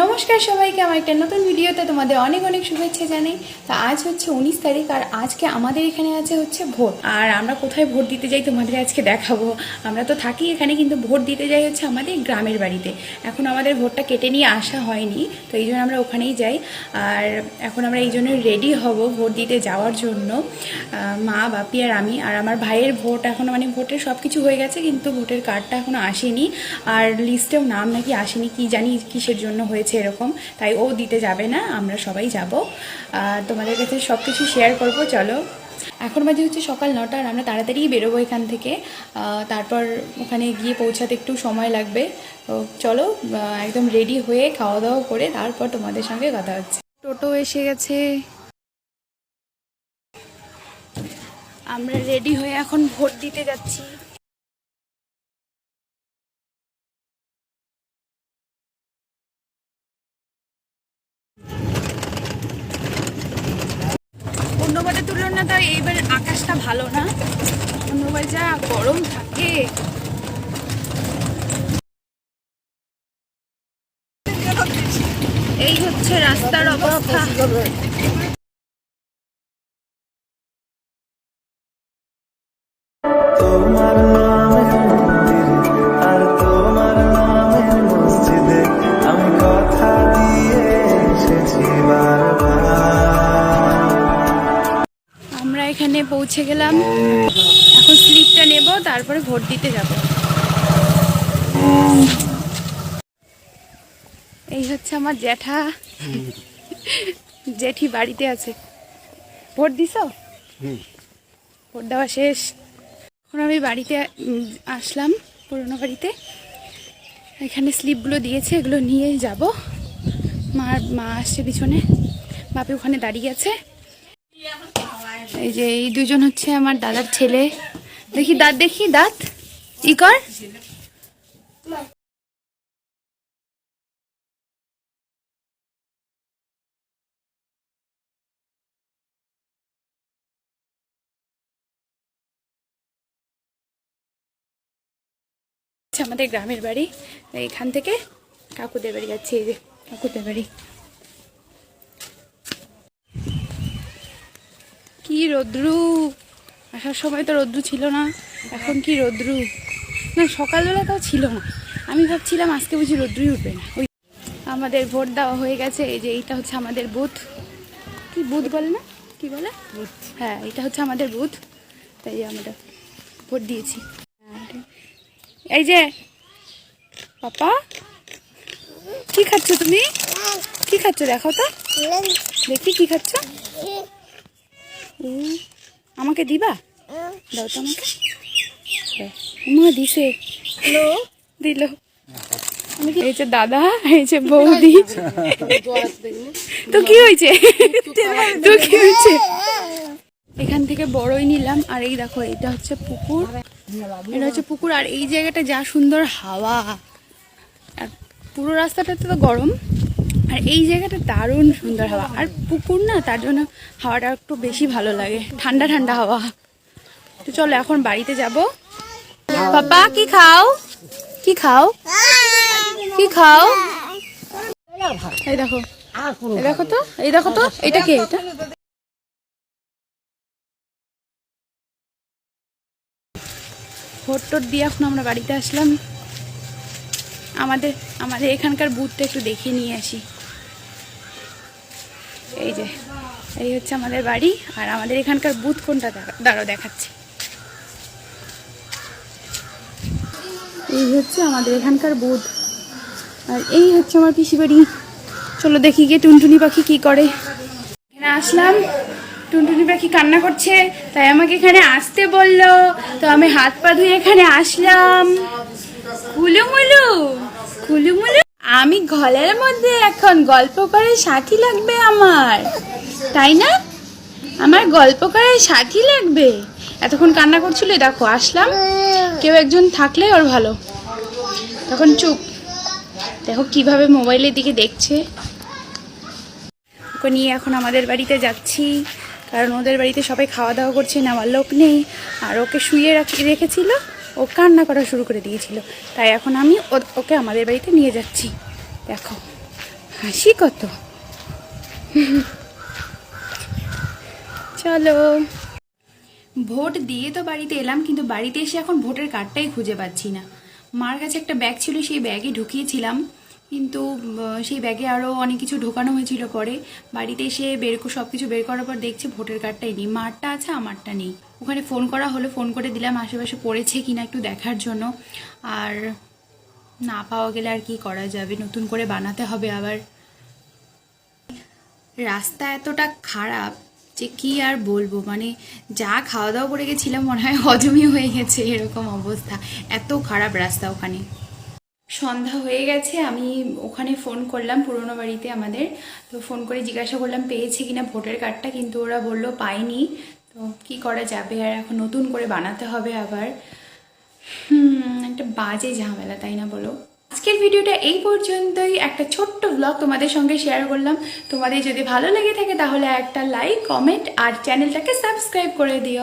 নমস্কার সবাইকে, আমার একটা নতুন ভিডিওতে তোমাদের অনেক অনেক শুভেচ্ছা জানাই। তো আজ হচ্ছে উনিশ তারিখ আর আজকে আমাদের এখানে আছে হচ্ছে ভোট। আর আমরা কোথায় ভোট দিতে যাই তোমাদের আজকে দেখাবো। আমরা তো থাকি এখানে, কিন্তু ভোট দিতে যাই হচ্ছে আমাদের গ্রামের বাড়িতে। এখন আমাদের ভোটটা কেটে নিয়ে আসা হয়নি, তো এই জন্য আমরা ওখানেই যাই। আর এখন আমরা এই জন্য রেডি হব ভোট দিতে যাওয়ার জন্য। মা, বাপি আর আমি। আর আমার ভাইয়ের ভোট এখন মানে ভোটের সব কিছু হয়ে গেছে, কিন্তু ভোটের কার্ডটা এখনও আসেনি। আর লিস্টেও নাম নাকি আসেনি, কি জানি কিসের জন্য হয়েছে এরকম, তাই ও দিতে যাবে না, আমরা সবাই যাব। আর তোমাদের কাছে সব কিছু শেয়ার করব, চলো। এখন বাজে হচ্ছে সকাল নটা, আর আমরা তাড়াতাড়ি বেরোবো এখান থেকে। তারপর ওখানে গিয়ে পৌঁছাতে একটু সময় লাগবে। তো চলো একদম রেডি হয়ে খাওয়া দাওয়া করে তারপর তোমাদের সঙ্গে কথা হচ্ছে। টোটো এসে গেছে। আমরা রেডি হয়ে এখন ভোট দিতে যাচ্ছি। অন্যবারের তুলনায় এইবার আকাশটা ভালো না? অন্যবার যা গরম থাকে। এই হচ্ছে রাস্তার অবস্থা। এখানে পৌঁছে গেলাম। এখন স্লিপটা নেব তারপরে ভোট দিতে যাব। এই হচ্ছে আমার জ্যাঠা। জেঠি বাড়িতে আছে। ভোট দিছ? ভোট দেওয়া শেষ। এখন আমি বাড়িতে আসলাম পুরোনো বাড়িতে। এখানে স্লিপগুলো দিয়েছে এগুলো নিয়ে যাব। মার মা আসছে পিছনে। বাপি ওখানে দাঁড়িয়ে আছে। এই যে এই দুজন হচ্ছে আমার দাদার ছেলে। দেখি দাঁত দেখি দাঁত। ই কর? আমাদের গ্রামের বাড়ি। এখান থেকে কাকুদের বাড়ি যাচ্ছি, এই যে কাকুদের বাড়ি। রোদ্রু? আসার সময় তো রোদ্রু ছিল না এখন কি রোদ্রু? না সকালবেলা তাও ছিল না। আমি ভাবছিলাম আজকে বুঝি রোদ্রুই উঠবে না। ওই আমাদের ভোট দেওয়া হয়ে গেছে এই যে এইটা হচ্ছে আমাদের বুথ। কি বুথ বলে না? কি বলে? হ্যাঁ এটা হচ্ছে আমাদের বুথ। তাই আমরা ভোট দিয়েছি। এই যে পাপা কি খাচ্ছ তুমি? কি খাচ্ছ? দেখো তো। দেখি কি খাচ্ছ। আমাকে দিবা? দাও তো আমাকে। মা দিছে। দিল। এই যে দাদা এই যে বৌদি। তো কি হয়েছে? তো কি হয়েছে? এখান থেকে বড়ই নিলাম। আর এই দেখো এটা হচ্ছে পুকুর। এটা হচ্ছে পুকুর। আর এই জায়গাটা যা সুন্দর হাওয়া। আর পুরো রাস্তাটাতে তো গরম। আর এই জায়গাটা দারুণ সুন্দর হাওয়া। আর পুকুর না, তার জন্য হাওয়াটা একটু বেশি ভালো লাগে। ঠান্ডা ঠান্ডা হাওয়া। তো চলো এখন বাড়িতে যাব। পাপা, কি খাও? কি খাও? কি খাও? এই দেখো। এই দেখো তো, এই দেখো তো, এটা কে? এটা? ভোট টোট দিয়ে এখন আমরা বাড়িতে আসলাম। আমাদের আমাদের এখানকার বুথটা একটু দেখিয়ে নিয়ে আসি। এই যে, এই হচ্ছে আমাদের বাড়ি, আর আমাদের এখানকার বুথ কোনটা দাঁড়াও দেখাচ্ছি। এই হচ্ছে আমাদের এখানকার বুথ। আর এই হচ্ছে আমার পিসি বাড়ি। চলো দেখি গিয়ে টুনটুনি পাখি কি করে। এখানে আসলাম, টুনটুনি পাখি কান্না করছে, তাই আমাকে এখানে আসতে বলল। তো আমি হাত পা ধুয়ে এখানে আসলাম। কুলুমুলু কুলুমুলু। আমি ঘরের মধ্যে এখন গল্প করে সাথী লাগবে আমার। তাই না? আমার গল্প করে সাথী লাগবে। এতক্ষণ কান্না করছিল দেখো, আসলাম। কেউ একজন থাকলে ওর ভালো। তখন চুপ। দেখো কীভাবে মোবাইলের দিকে দেখছে। ওকে নিয়ে এখন আমাদের বাড়িতে যাচ্ছি। কারণ ওদের বাড়িতে সবাই খাওয়া দাওয়া করছে, নেওয়ার লোক নেই। আর ওকে শুয়ে রাখি, রেখেছিল। ও কান্না করা শুরু করে দিয়েছিল। তাই এখন আমি ওকে আমাদের বাড়িতে নিয়ে যাচ্ছি। দেখো, হাসি কত। চলো। ভোট দিয়ে তো বাড়িতে এলাম, কিন্তু বাড়িতে এসে এখন ভোটের কার্ডটাই খুঁজে পাচ্ছি না। মার কাছে একটা ব্যাগ ছিল, সেই ব্যাগে ঢুকিয়েছিলাম। কিন্তু সেই ব্যাগে আরও অনেক কিছু ঢোকানো হয়েছিল পরে। বাড়িতে এসে বের সব কিছু বের করার পর দেখছি ভোটের কার্ডটাই নেই। মারটা আছে আমারটা নেই। ওখানে ফোন করা হলো, ফোন করে দিলাম, আশেপাশে পড়েছে কিনা একটু দেখার জন্য। আর না পাওয়া গেলে আর কি করা যাবে? নতুন করে বানাতে হবে আবার। রাস্তা এতটা খারাপ যে কি আর বলব? মানে যা খাওয়া দাওয়া করে গেছিলাম, মনে হয় হজমই হয়ে গেছে, এরকম অবস্থা। এত খারাপ রাস্তা ওখানে। সন্ধ্যা হয়ে গেছে, আমি ওখানে ফোন করলাম পুরোনো বাড়িতে আমাদের। তো ফোন করে জিজ্ঞাসা করলাম, পেয়েছে কিনা ভোটার কার্ডটা? কিন্তু ওরা বলল, পাইনি। তো কি করা যাবে? আর এখন নতুন করে বানাতে হবে আবার। একটা বাজে ঝামেলা, তাই না বলো? আজকের ভিডিওটা এই পর্যন্তই। একটা ছোট্ট ব্লগ তোমাদের সঙ্গে শেয়ার করলাম। তোমাদের যদি ভালো লেগে থাকে, তাহলে একটা লাইক কমেন্ট আর চ্যানেলটাকে সাবস্ক্রাইব করে দিও।